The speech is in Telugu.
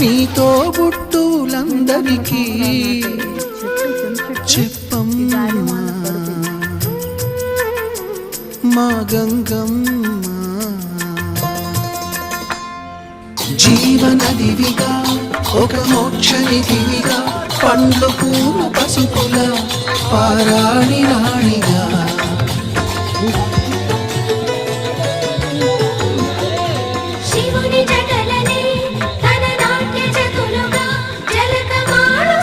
నీతో బుట్టులందరికీ చెప్పమ్మా. మా గంగమ్మ. జీవనదివిగా ఒక మోక్షనిదివిగా పండ్లు పూలు పసుపుల పారాణి రాణి